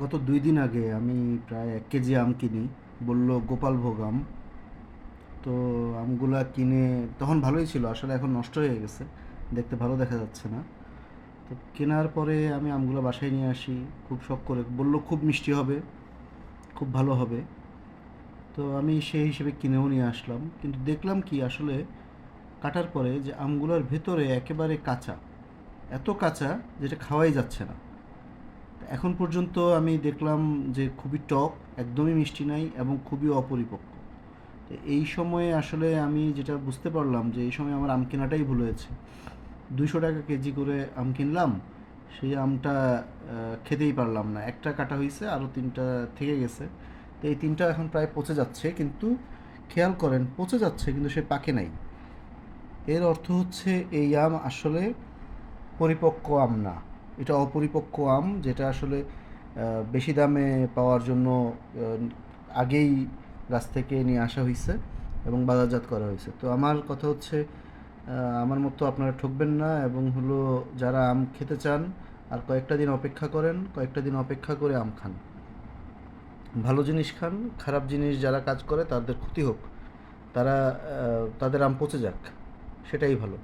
গত দুই দিন আগে আমি প্রায় এক কেজি আম কিনি। বলল গোপালভোগ আম। তো আমগুলা কিনে, তখন ভালোই ছিল, আসলে এখন নষ্ট হয়ে গেছে, দেখতে ভালো দেখা যাচ্ছে না। তো কেনার পরে আমি আমগুলো বাসায় নিয়ে আসি, খুব শখ করে। বলল, খুব মিষ্টি হবে, খুব ভালো হবে। তো আমি সেই হিসেবে কিনেও নিয়ে আসলাম। কিন্তু দেখলাম কি, আসলে কাটার পরে যে আমগুলোর ভেতরে একেবারে কাঁচা, এত কাঁচা যেটা খাওয়াই যাচ্ছে না। এখন পর্যন্ত আমি দেখলাম যে খুবই টক, একদমই মিষ্টি নাই এবং খুবই অপরিপক্ক। এই সময়ে আসলে আমি যেটা বুঝতে পারলাম যে এই সময় আমার আম কেনাটাই ভুল হয়েছে। দুইশো টাকা কেজি করে আম কিনলাম, সেই আমটা খেতেই পারলাম না। একটা কাটা হয়েছে আরও তিনটা থেকে গেছে। তো এই তিনটা এখন প্রায় পচে যাচ্ছে, কিন্তু খেয়াল করেন পচে যাচ্ছে, কিন্তু সে পাকে নাই। এর অর্থ হচ্ছে এই আম আসলে পরিপক্ক আম না। এটা অপরিপক্ক আম, যেটা আসলে বেশি দামে পাওয়ার জন্য আগেই গাছ থেকে নিয়ে আসা হয়েছে এবং বাজারজাত করা হয়েছে তো আমার কথা হচ্ছে আমার মতো আপনারা ঠকবেন না এবং হলো যারা আম খেতে চান, আর কয়েকটা দিন অপেক্ষা করেন, কয়েকটা দিন অপেক্ষা করে আম খান। ভালো জিনিস খান, খারাপ জিনিস যারা কাজ করে তাদের ক্ষতি হোক, তারা তাদের আম পচে যাক, সেটাই ভালো।